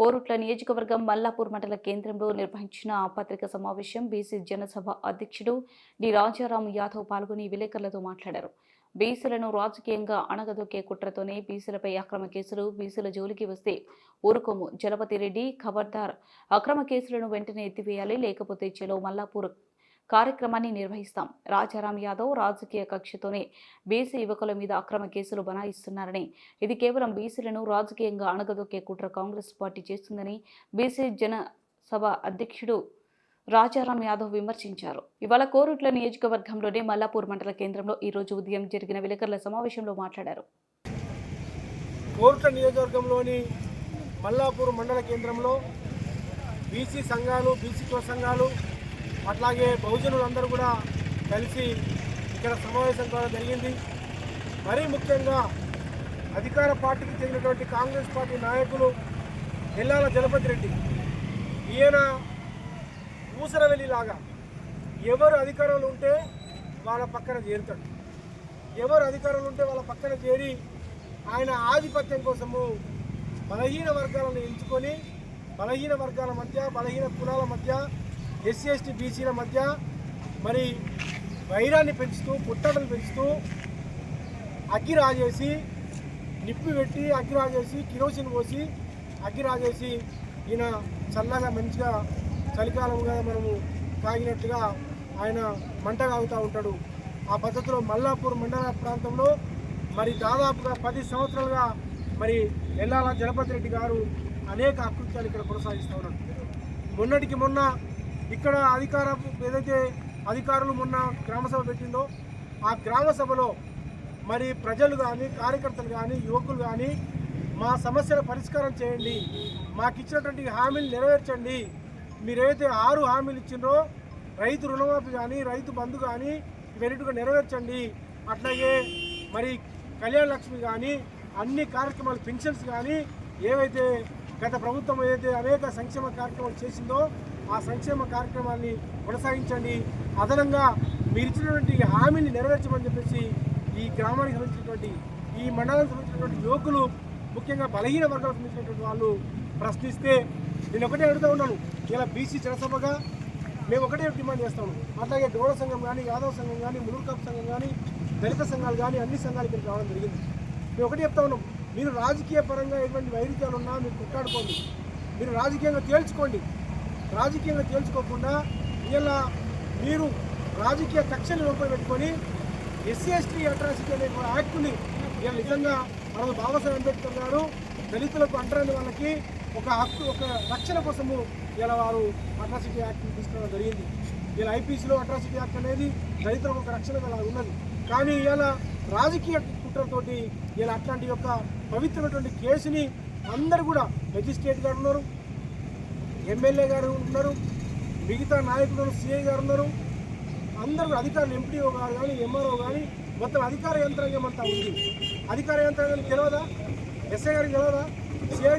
కోరుట్ల నియోజకవర్గం మల్లాపూర్ మండల కేంద్రంలో నిర్వహించిన పత్రిక సమావేశం బీసీ జనసభ అధ్యక్షుడు డి. రాజారాం యాదవ్ పాల్గొని విలేకరులతో మాట్లాడారు. బీసీలను రాజకీయంగా అణగదొక్కే కుట్రతోనే బీసీలపై అక్రమ కేసులు బీసీల జోలికి వస్తే ఊరుకోము జలపతి రెడ్డి ఖబర్దార్. అక్రమ కేసులను వెంటనే ఎత్తివేయాలి లేకపోతే చెలో మల్లాపూర్ కార్యక్రమాన్ని నిర్వహిస్తాం. రాజారాం యాదవ్ రాజకీయ కక్షతోనే బీసీ యువకుల మీద అక్రమ కేసులు బనాయిస్తున్నారని ఇది కేవలం బీసీలను రాజకీయంగా అణగదొక్కే కుట్ర కాంగ్రెస్ పార్టీ చేస్తుందని బీసీ జన సభ అధ్యక్షుడు రాజారాం యాదవ్ విమర్శించారు. ఇవాళ కోరుట్ల నియోజకవర్గంలోని మల్లాపూర్ మండల కేంద్రంలో ఈ రోజు ఉదయం జరిగిన విలేకరుల సమావేశంలో మాట్లాడారు. కోరుట్ల నియోజకవర్గంలోని మల్లాపూర్ మండల కేంద్రంలో బీసీ సంఘాలు బీసీ సంఘాలు అట్లాగే బహుజనులందరూ కూడా కలిసి ఇక్కడ సమావేశం కావడం జరిగింది. మరీ ముఖ్యంగా అధికార పార్టీకి చెందినటువంటి కాంగ్రెస్ పార్టీ నాయకులు ఎల్లాల జలపతి రెడ్డి. ఈయన ఊసరవెల్లిలాగా ఎవరు అధికారంలో ఉంటే వాళ్ళ పక్కన చేరుతాడు. ఎవరు అధికారంలో ఉంటే వాళ్ళ పక్కన చేరి ఆయన ఆధిపత్యం కోసము బలహీన వర్గాలను ఎంచుకొని బలహీన వర్గాల మధ్య బలహీన కులాల మధ్య ఎస్సీ ఎస్టీ బీసీల మధ్య మరి వైరాన్ని పెంచుతూ పుట్టడలు పెంచుతూ అగ్గి రాజేసి నిప్పి పెట్టి అగ్గి రాజేసి కిరోసిన్ పోసి అగ్గి రాజేసి ఈయన చల్లగా మంచిగా చలికాలంగా మనము తాగినట్టుగా ఆయన మంట కాగుతూ ఉంటాడు. ఆ పద్ధతిలో మల్లాపూర్ మండల ప్రాంతంలో మరి దాదాపుగా పది సంవత్సరాలుగా మరి ఎల్లాల జలపతి రెడ్డి గారు అనేక అకృత్యాలు ఇక్కడ కొనసాగిస్తూ ఉన్నారు. మొన్నటికి మొన్న ఇక్కడ అధికార ఏదైతే అధికారులు మొన్న గ్రామసభ పెట్టిందో ఆ గ్రామసభలో మరి ప్రజలు కానీ కార్యకర్తలు కానీ యువకులు కానీ మా సమస్యల పరిష్కారం చేయండి మాకు ఇచ్చినటువంటి హామీలు నెరవేర్చండి. మీరేదైతే ఆరు హామీలు ఇచ్చిండ్రో రైతు రుణమాఫీ కానీ రైతు బంధు కానీ ఇవన్నిటిగా నెరవేర్చండి. అట్లాగే మరి కళ్యాణ లక్ష్మి కానీ అన్ని కార్యక్రమాలు పెన్షన్స్ కానీ ఏవైతే గత ప్రభుత్వం ఏదైతే అనేక సంక్షేమ కార్యక్రమాలు చేసిందో ఆ సంక్షేమ కార్యక్రమాన్ని కొనసాగించండి. అదనంగా మీరు ఇచ్చినటువంటి హామీని నెరవేర్చమని చెప్పేసి ఈ గ్రామానికి సంబంధించినటువంటి ఈ మండలానికి సంబంధించినటువంటి యువకులు ముఖ్యంగా బలహీన వర్గాలకు సంబంధించినటువంటి వాళ్ళు ప్రశ్నిస్తే నేను ఒకటే అడుగుతూ ఉన్నాను. ఇలా బీసీ జనసభగా మేము ఒకటే డిమాండ్ చేస్తాము అట్లాగే గౌడ సంఘం కానీ యాదవ సంఘం కానీ మునుర్కాపు సంఘం కానీ దళిత సంఘాలు కానీ అన్ని సంఘాలు ఇక్కడికి రావడం జరిగింది. మేము ఒకటే చెప్తా ఉన్నాం. మీరు రాజకీయ పరంగా ఎటువంటి వైరుధ్యాలు ఉన్నా మీరు కొట్లాడుకోండి. మీరు రాజకీయంగా తేల్చుకోండి. రాజకీయంగా తేల్చుకోకుండా ఇలా మీరు రాజకీయ కక్షలు లోపల పెట్టుకొని ఎస్సీ ఎస్టీ అట్రాసిటీ అనే యాక్ట్ని ఇలా నిజంగా మనం బాబాసాహెబ్ అంబేద్కర్ గారు దళితులకు అంటరాని వాళ్ళకి ఒక హక్కు ఒక రక్షణ కోసము ఇలా వారు అట్రాసిటీ యాక్ట్ని తీసుకురావడం జరిగింది. ఇలా ఐపీసీలో అట్రాసిటీ యాక్ట్ అనేది దళితులకు ఒక రక్షణ అలా ఉన్నది. కానీ ఇలా రాజకీయ కుట్రతోటి ఇలా అట్లాంటి యొక్క పవిత్రమైనటువంటి కేసుని అందరూ కూడా మెజిస్ట్రేట్ గారు ఉన్నారు. ఎమ్మెల్యే గారు ఉన్నారు మిగతా నాయకులు సిఐ గారు ఉన్నారు. అందరూ అధికారులు ఎంపీఓ గారు కానీ ఎంఆర్ఓ కానీ మొత్తం అధికార యంత్రాంగం అంతా ఉంది. అధికార యంత్రాంగం తెలియదా ఎస్ఐ గారికి తెలియదా సిఐ